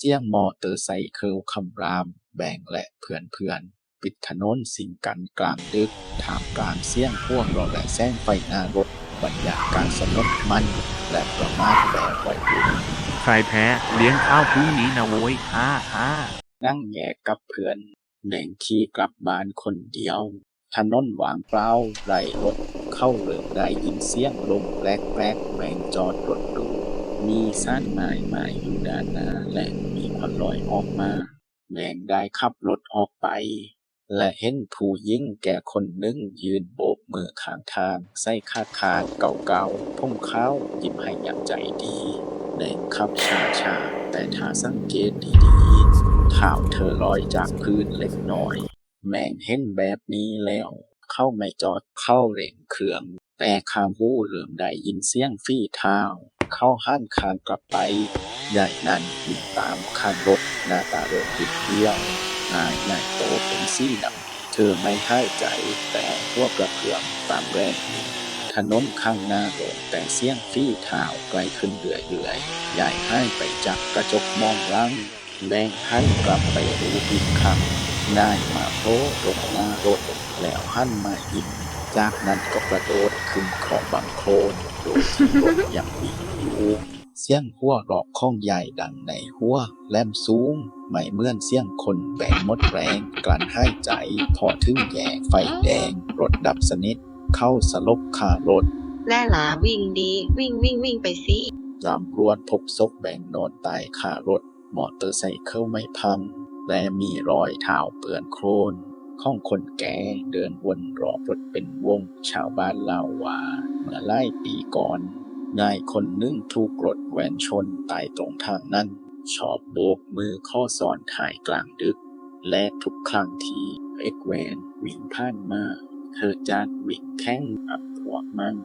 เจียงมอเตอร์ไซเคิลคำราม แบงและเพื่อนเพื่อนๆ ปิดถนนสิงกันกลางดึกถามกลางเสียงพวกรถและแซงไฟหน้ารถบรรยากาศสนุกมัน และประมาทแบบวัยรุ่นใครแพ้เลี้ยงข้าวพรุ่งนี้นะโว้ยฮ่าฮ่านั่งแยกกับเพื่อนแบ่งขี่กลับบ้านคนเดียว ถนนว่างเปล่าไหลรถเข้าเริ่มได้ยินเสียงลมแปลกๆแบ่งจอดรถดู มีซ่านไม้ไม้อยู่ด้านหน้าและมีควันลอยออกมาแบ่งได้ขับรถออกไป และเห็นผู้หญิงแก่คนหนึ่งยืนโบกมือข้างทางใส่คาดคาดเก่าๆพุ่มข้ายิ้มให้อย่างใจดีแบ่งขับช้าๆแต่ถ้าสังเกตดีๆเท้าเธอลอยจากพื้นเล็กน้อย แมงเห็นแบบนี้แล้วเข้าไม่จอดเข้าเร่งเครื่อง แต่ข้ามหูเริ่มได้ยินเสียงฟี่เท้า เข้าหันคางกลับไป ใหญ่นั้นวิ่งตามข้างรถหน้าตาเริ่มปิดเบี้ยวหน้าใหญ่โตเป็นซี่ดำเธอไม่ให้ใจแต่พวกกระเพื่อมตามแรงถนนข้างหน้าโล่งแต่เสียงฟี่เท้าไกลขึ้นเรื่อยๆ ใหญ่ให้ไปจากกระจกมองหลังแบ่งหันกลับไปดูอีกครั้งนายมาโผล่ลงหน้ารถแล้วหันมายิ้มจากนั้นก็กระโดดขึ้นขอบบังโคลนโดยที่รถยังวิ่ หูเสียงหัวเรอกข้องใหญ่ดังในหัวแหลมสูง ไม่เมื่อนเสียงคนแบงมดแรง กลั้นหายใจพอถึงแยกไฟแดง รถดับสนิท เข้าสลบคารถ แล่หลาวิ่งดีวิ่งวิ่งวิ่งไปสิตามรวนพบศพแบ่งนอนตายคารถ มอเตอร์ไซเคิลไม่พัง และมีรอยเท้าเปื้อนโคลนข้องคนแก่เดินวนรอบรถเป็นวง ชาวบ้านเล่าว่า เมื่อไล่ปีก่อน นายคนหนึ่งถูกกรดแหวนชนตายตรงทางนั้น ชอบโบกมือข้อสอนถ่ายกลางดึก และทุกครั้งที่เอ็กแวนวิ่งผ่านมา เธอจะวิ่งแข้งอับพวกมัน